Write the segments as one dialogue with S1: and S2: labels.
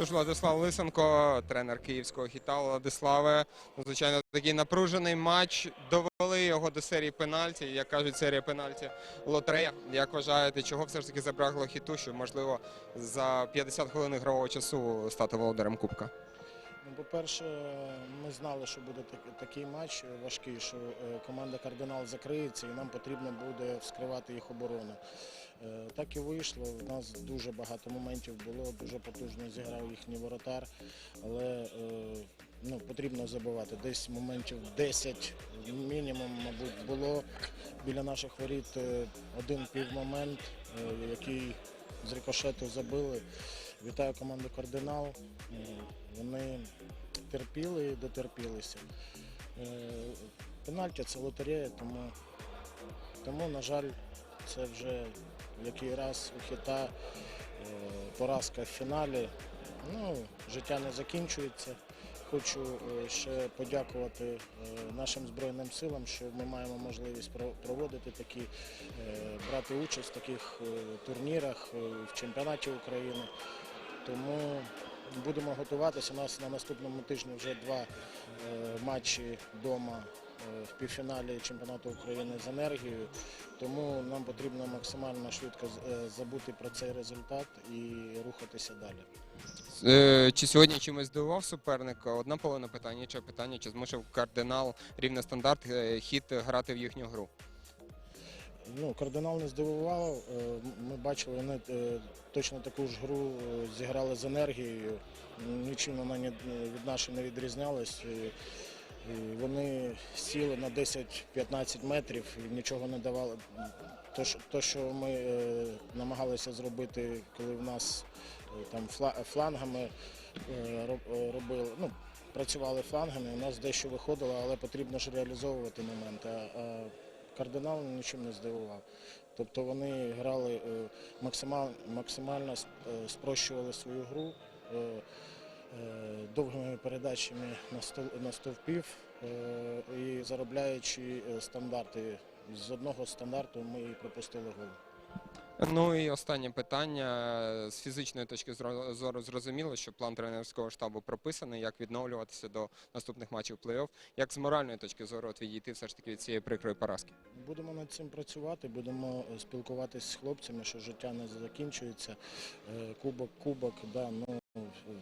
S1: Тож Владислав Лисенко, тренер київського хіта Владиславе. ну, Звичайно, такий напружений матч. Довели його до серії пенальті. Як кажуть, серія пенальті лотерея. Як вважаєте, чого все ж таки забрагло хіту, що можливо за 50 хвилин ігрового часу стати володарем Кубка?
S2: Ну, по-перше, ми знали, що буде такий матч важкий, що е, команда Кардинал закриється і нам потрібно буде вскривати їх оборону. Е, Так і вийшло. У нас дуже багато моментів було, дуже потужно зіграв їхній воротар, але е, ну, потрібно забивати. Десь моментів 10 мінімум, мабуть, було біля наших воріт один півмомент, який з рикошету забили. Вітаю команду Кардинал. Вони терпіли і дотерпілися. Е, Пенальті це лотерея, тому, тому, на жаль, це вже який раз у хіта е, поразка в фіналі. Ну, життя не закінчується. Хочу е, ще подякувати нашим Збройним силам, що ми маємо можливість проводити такі, брати участь в таких турнірах в чемпіонаті України. Тому будемо готуватися. У нас на наступному тижні вже два е, матчі вдома е, в півфіналі чемпіонату України з енергією. Тому нам потрібно максимально швидко е, забути про цей результат і рухатися далі.
S1: Чи сьогодні чимось здивував суперника? Одна половина питання, чи питання, чи змусив кардинал рівне стандарт хід грати в їхню гру?
S2: Ну, кардинал не здивував. Е, Ми бачили, вони е, точно таку ж гру е, зіграли з енергією. Нічим вона від нашої не відрізнялась. І- Вони сіли на 10-15 метрів і нічого не давали. То, що- ми намагалися зробити, коли в нас там флангами роб- робили, ну, працювали флангами, у нас дещо виходило, але потрібно ж реалізовувати моменти. Кардинал нічим не здивував. Тобто вони грали е, максимально, максимально е, спрощували свою гру е, довгими передачами на стовпів і заробляючи стандарти. З одного стандарту ми пропустили гол.
S1: Ну і останнє питання з фізичної точки зору зрозуміло, що план тренерського штабу прописаний, як відновлюватися до наступних матчів плей-офф. Як з моральної точки зору відійти все ж таки від цієї прикрої поразки?
S2: Будемо над цим працювати, будемо е, спілкуватися з хлопцями, що життя не закінчується. Е, Кубок, кубок, да, ну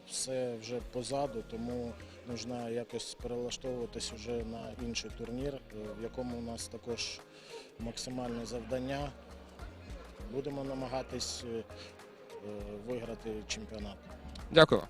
S2: все вже позаду, тому потрібно якось перелаштовуватись вже на інший турнір, е, в якому у нас також максимальне завдання. Будемо намагатись е, е, виграти чемпіонат.
S1: Дякую.